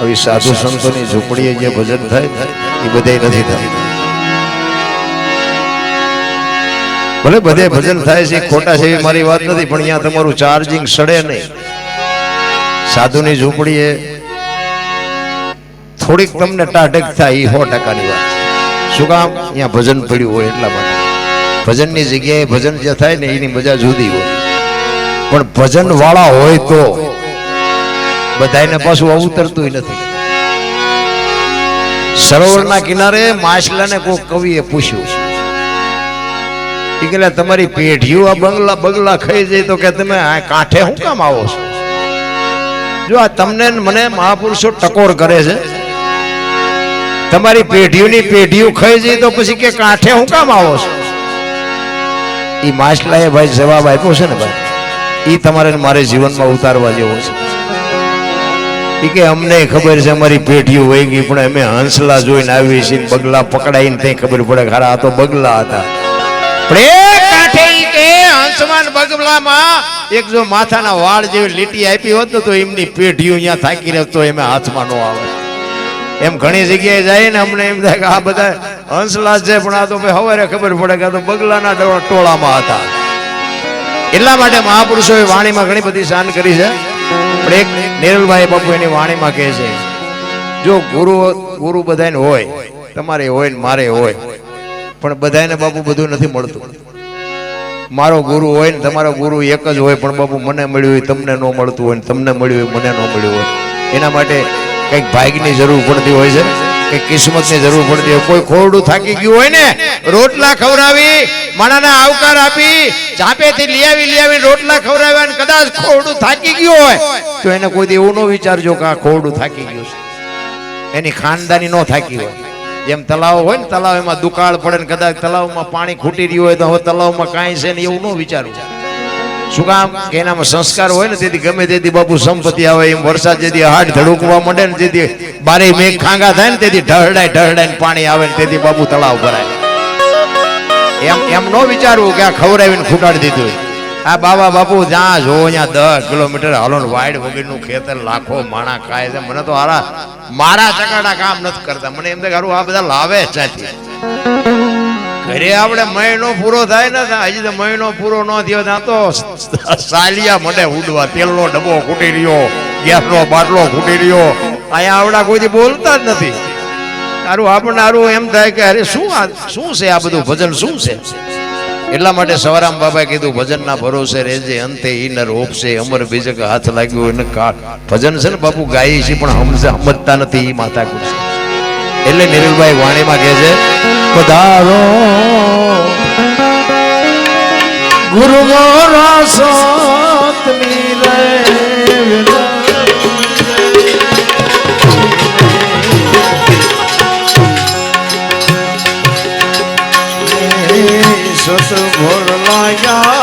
આવી સાધુ સંતોની ઝૂંપડીએ જે ભજન થાય, એ બધે નથી થતું. ભલે બધે ભજન થાય છે, ખોટા છે મારી વાત નથી, પણ અહીંયા તમારું ચાર્જિંગ સડે નહીં. સાધુની ઝૂંપડીએ થોડીક તમને ટાઢક થાય એ સો ટકાની વાત શું કામ? અહીંયા ભજન પડ્યું હોય એટલા માટે. ભજનની જગ્યાએ ભજન જે થાય ને, એની મજા જુદી હોય. પણ ભજન વાળા હોય તો બધાને પાછું અવતરતું નથી. સરોવરના કિનારે માછલાને કોઈ કવિએ પૂછ્યું કે તમારી પેઢીઓ આ બંગલા બગલા ખાઈ જાય તો કે તમે આ કાંઠે શું કામ આવો છો? જો આ તમને મને મહાપુરુષો ટકોર કરે છે તમારી પેઢીઓની પેઢીઓ ખાઈ જાય તો પછી કે કાંઠે શું કામ આવો છો? એ માછલાએ ભાઈ જવાબ આપ્યો છે ને ભાઈ એ તમારે મારે જીવનમાં ઉતારવા જેવો છે. કે અમને ખબર છે અમારી પેઢીઓ વહી ગઈ, પણ અમે હંસલા જોઈને આવી છીએ, બગલા પકડાઈને ત્યાં ખબર પડે ખરા આ તો બગલા હતા. બગલામાં એક જો માથાના વાળ જેવી લીટી આપી હોત ને તો એમની પેઢીઓ અહીંયા થાકી રહે તો એમે હાથમાં ન આવે. એમ ઘણી જગ્યાએ જાય ને અમને એમ થાય કે આ બધા હંસલા છે, પણ આ તો હવારે ખબર પડે કે આ તો બગલાના ટોળામાં હતા. એટલા માટે મહાપુરુષોએ વાણીમાં ઘણી બધી શાન કરી છે. પણ એક નિરલભાઈ બાપુ એની વાણીમાં કહે છે, જો ગુરુ ગુરુ બધાને હોય, તમારે હોય ને મારે હોય, પણ બધાને બાપુ બધું નથી મળતું. મારો ગુરુ હોય ને તમારો ગુરુ એક જ હોય, પણ બાપુ મને મળ્યું હોય, તમને ન મળતું હોય ને તમને મળ્યું હોય, મને ન મળ્યું હોય. એના માટે કંઈક ભાગ્યની જરૂર પડતી હોય છે કિસ્મત કિસ્મતની જરૂર પડતી હોય. કોઈ ખોરડું થાકી ગયું હોય ને, રોટલા ખવડાવી, માણાને આવકાર આપી ચાપેથી લઈ આવી લઈ આવી રોટલા ખવડાવ્યા ને કદાચ ખોરડું થાકી ગયું હોય, તો એને કોઈ એવું ન વિચારજો કે આ ખોરડું થાકી ગયું છે. એની ખાનદાની ન થાકી હોય. જેમ તલાવ હોય ને તલાવ એમાં દુકાળ પડે ને કદાચ તલાવમાં પાણી ખૂટી રહ્યું હોય, તો હવે તલાવમાં કાંઈ છે ને એવું ન વિચારવું. શું કામ? કે એનામાં સંસ્કાર હોય ને, તેથી ગમે તેથી બાપુ સંપત્તિ આવે, એમ વરસાદ જેથી હાડ ધડુકવા માંડે ને તેથી બારે મેઘ ખાંગા થાય ને તેથી ઢળડાય ઢળડાય પાણી આવે ને તેથી બાપુ તળાવ ભરાય. એમ એમ ન વિચારવું કે આ ખવડાવીને ખૂટાડી દીધું આ બાબા બાપુ જ્યાં જો ત્યાં દસ કિલોમીટર હાલો વાઇડ વગરનું ખેતર, લાખો માણા ખાય છે. મને તો હારા મારા ચકાડા કામ નથી કરતા. મને એમ હારું, આ બધા લાવે જ ઘરે આપણે મહિનો પૂરો થાય ને હજી તો મહિનો પૂરો ન થયો ત્યાં તો સાલિયા મને ઉડવા, તેલનો ડબ્બો ખૂટી રહ્યો, ગેસનો બાટલો ખૂટી રહ્યો. અહીંયા આવડા કોઈથી બોલતા જ નથી. તારું આપણને હારું એમ થાય કે અરે શું આ શું છે આ બધું ભજન? શું છે? એટલા માટે સવારામ બાબાએ કીધું, ભજનના ભરોસે રહેજે, અંતે ઈનર ઓપશે અમર બીજક હાથ લાગ્યો એને કા ભજન છે ને બાપુ, ગાય છે, પણ સમજ- સમજતા નથી એ માતા છે એટલે નિરલભાઈ વાણીમાં કહે છે, પધારો. ગુરુ મોરા સાતમી રે સત ભોર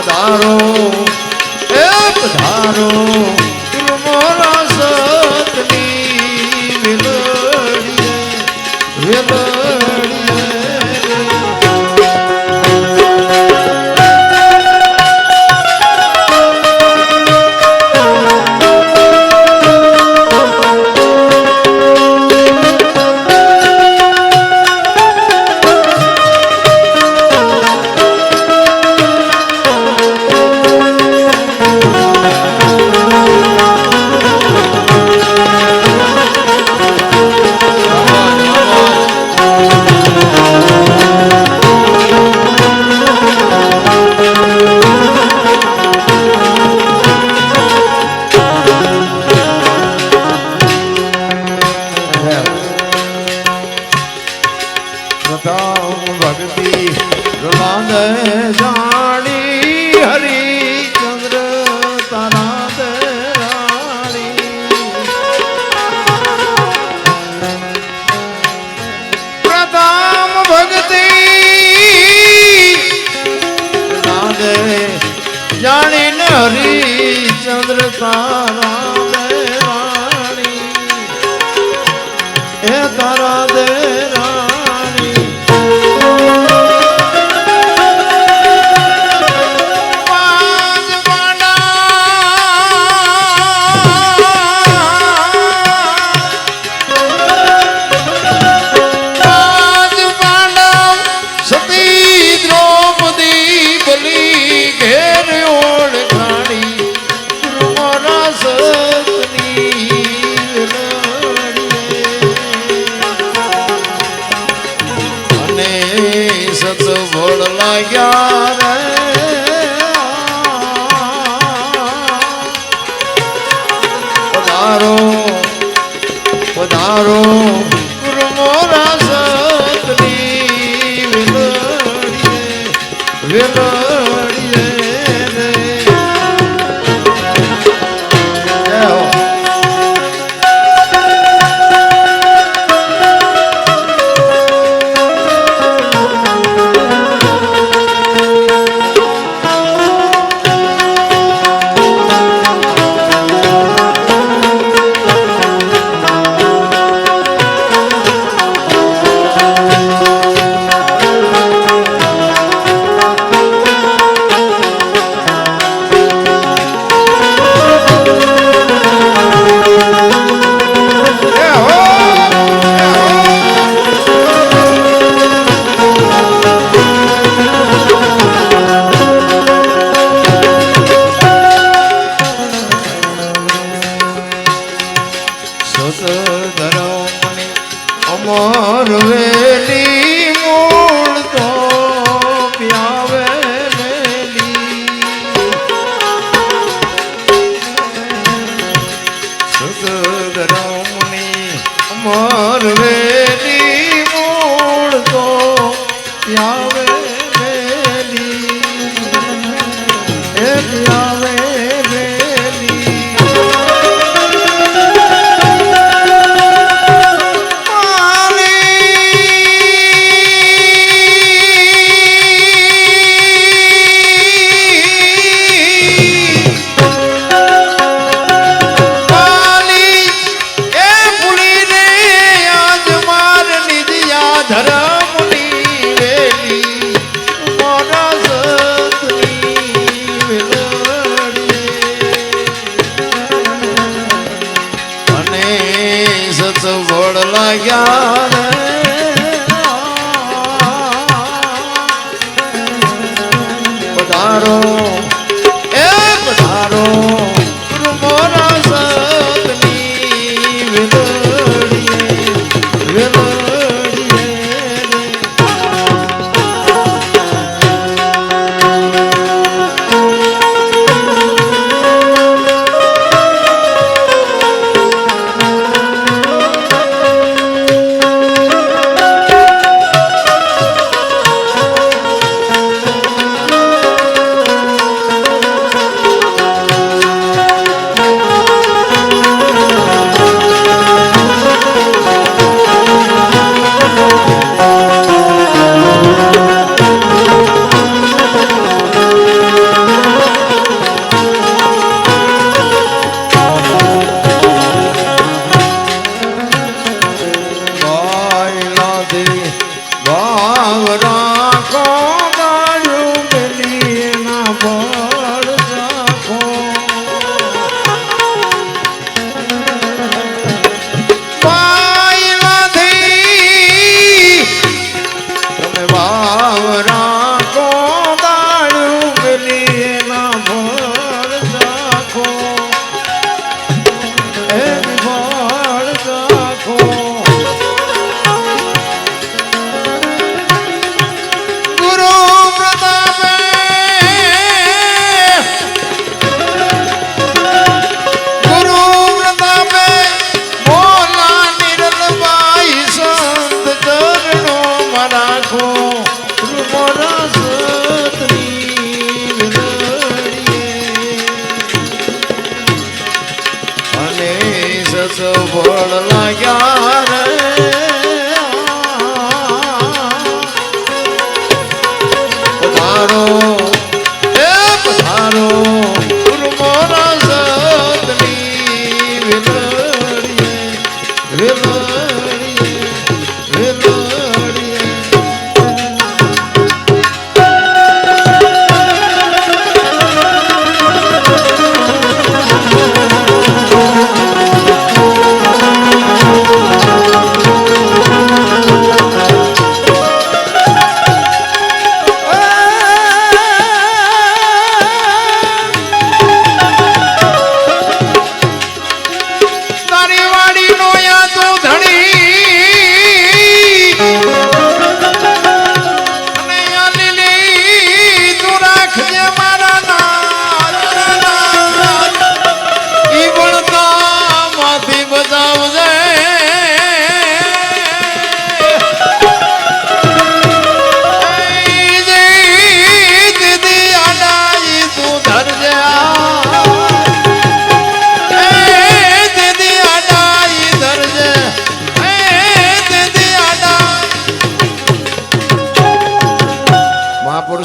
પધારો. એ પધારો. જાણી સત ભોળ લાગ્યા સતધરમની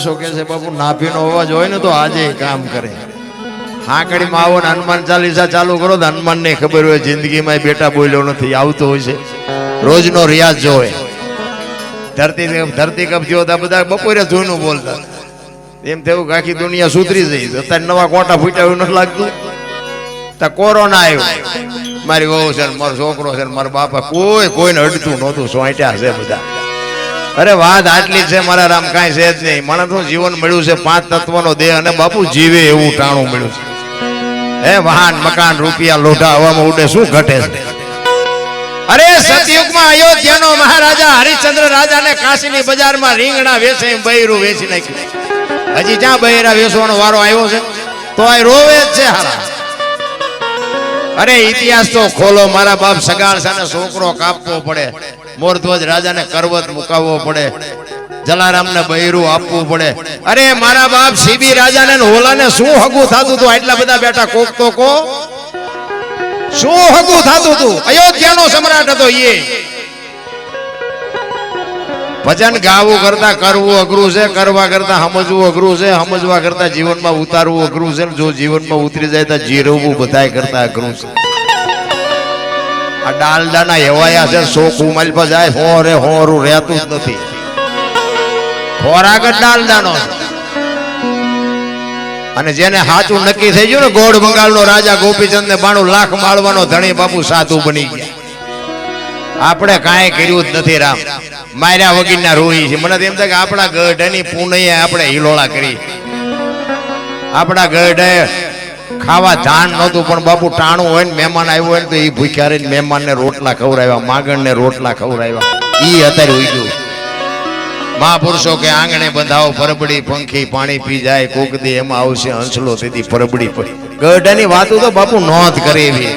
મહાપુરુષો કે છે, બાપુ, નાભીનો અવાજ હોય ને તો આજે કામ કરે. હાંકડીમાં આવો ને હનુમાન ચાલીસા ચાલુ કરો તો હનુમાનને ખબર હોય જિંદગીમાં બેટા બોલ્યો નથી, આવતો હોય છે. રોજનો રિયાઝ જોવે. ધરતી ધરતી કપ થયો હતા બધા બપોરે જોઈનું બોલતા. એમ થયું આખી દુનિયા સુધરી જઈ. અત્યારે નવા કોટા ફૂટ્યા એવું નથી લાગતું. તો કોરોના આવ્યો. મારી વહુ છે મારો છોકરો છે મારા બાપા કોઈ કોઈને અડતું નહોતું, સોંટ્યા છે બધા. અરે વાત આટલી છે, મારા રામ, કાંઈ છે જ નહીં. માણસનું જીવન મળ્યું છે પાંચ તત્વનો દેહ અને બાપુ જીવે એવું ટાણું મળ્યું છે. હે, વાહન, મકાન, રૂપિયા, લોઢા, હવામાં ઉડે, શું ઘટે છે? અરે, સતયુગમાં અયોધ્યાનો મહારાજા હરિશ્ચંદ્ર રાજાને કાશીની બજારમાં રીંગણા વેચે, બૈરું વેચી નાખ્યું. હજી જ્યાં બૈરા વેચવાનો વારો આવ્યો છે, તો આ રોવે જ છે હારા. અરે, ઇતિહાસ તો ખોલો. મારા બાપ સગાળ સાને છોકરો કાપવો પડે. મોરધ્વજ રાજાને કરવત મુકાવવો પડે. જલારામને બૈરું આપવું પડે. અરે, મારા બાપ સીબી રાજાને હોલાને શું હગું થતું હતું આટલા બધા બેટા કોક તો કો. શું હગું થતું હતું અયોધ્યાનો સમ્રાટ હતો એ ભજન ગાવું કરતા કરવું અઘરું છે, કરવા કરતા સમજવું અઘરું છે, સમજવા કરતા જીવનમાં ઉતારવું અઘરું છે, જો જીવનમાં ઉતરી જાય તો જીરવવું બધાય કરતા અઘરું છે. આ ડાલડાના હેવાયા છે સો કુમાલ પર જાય, હો રે હોરું રહેતું જ નથી. ખોરાક જ ડાલડાનો અને જેને સાચું નક્કી થઈ ગયું ને, ગોળ બંગાળનો રાજા ગોપીચંદ ને બાણું લાખ માળવાનો ધણી બાપુ સાધુ બની ગયા. આપણે કાંઈ કર્યું જ નથી રામ. માર્યા વગીરના રોહી છે. મને તેમ થાય કે આપણા ગઢની પુનઈએ આપણે હિલોળા કરી. આપણા ગઢે ખાવા ધાન નહોતું, પણ બાપુ ટાણું હોય ને મહેમાન આવ્યો હોય ને તો એ ભૂખ્યા રહીને મહેમાનને રોટલા ખવડાવ્યા, માગણને રોટલા ખવડાવ્યા. એ અત્યારે ઉગ્યું મહાપુરુષો કે આંગણે બંધાવો પરબડી પંખી, પાણી પી જાય, કોક એમાં આવશે હંસલો, તેથી પરબડી પડી. ગઢની વાતો તો બાપુ નોંધ કરી એવી